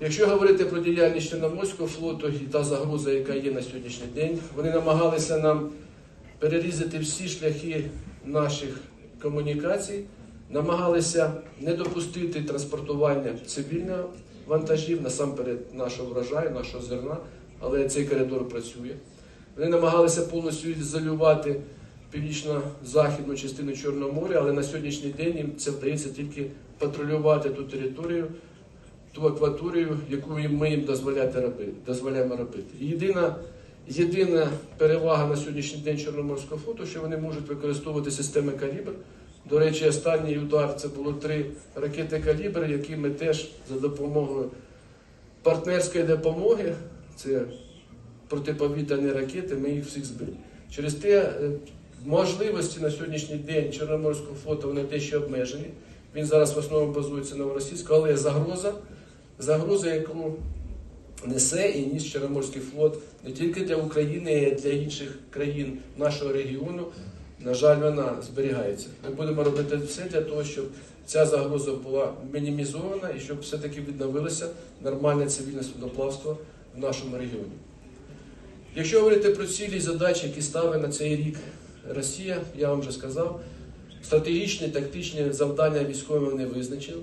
Якщо говорити про діяльність Чорноморського флоту і та загроза, яка є на сьогоднішній день, вони намагалися нам перерізати всі шляхи наших комунікацій, намагалися не допустити транспортування цивільних вантажів, насамперед нашого врожаю, нашого зерна, але цей коридор працює. Вони намагалися повністю ізолювати північно-західну частину Чорного моря, але на сьогоднішній день їм це вдається тільки патрулювати ту територію, ту акваторію, яку ми їм дозволяємо робити. Єдина, єдина перевага на сьогоднішній день Чорноморського флоту, що вони можуть використовувати системи калібр. До речі, останній удар це було три ракети калібр, які ми теж за допомогою партнерської допомоги, це протиповітряні ракети, ми їх всіх збили. Через те е, можливості на сьогоднішній день Чорноморського флоту вони дещо обмежені. Він зараз в основному базується на російському, але загроза, загроза, яку несе і ніс Чорноморський флот не тільки для України, а й для інших країн нашого регіону. На жаль, вона зберігається. Ми будемо робити все для того, щоб ця загроза була мінімізована і щоб все-таки відновилося нормальне цивільне судоплавство в нашому регіоні. Якщо говорити про цілі і задачі, які ставить на цей рік Росія, я вам вже сказав, стратегічні, тактичні завдання військові вони визначили.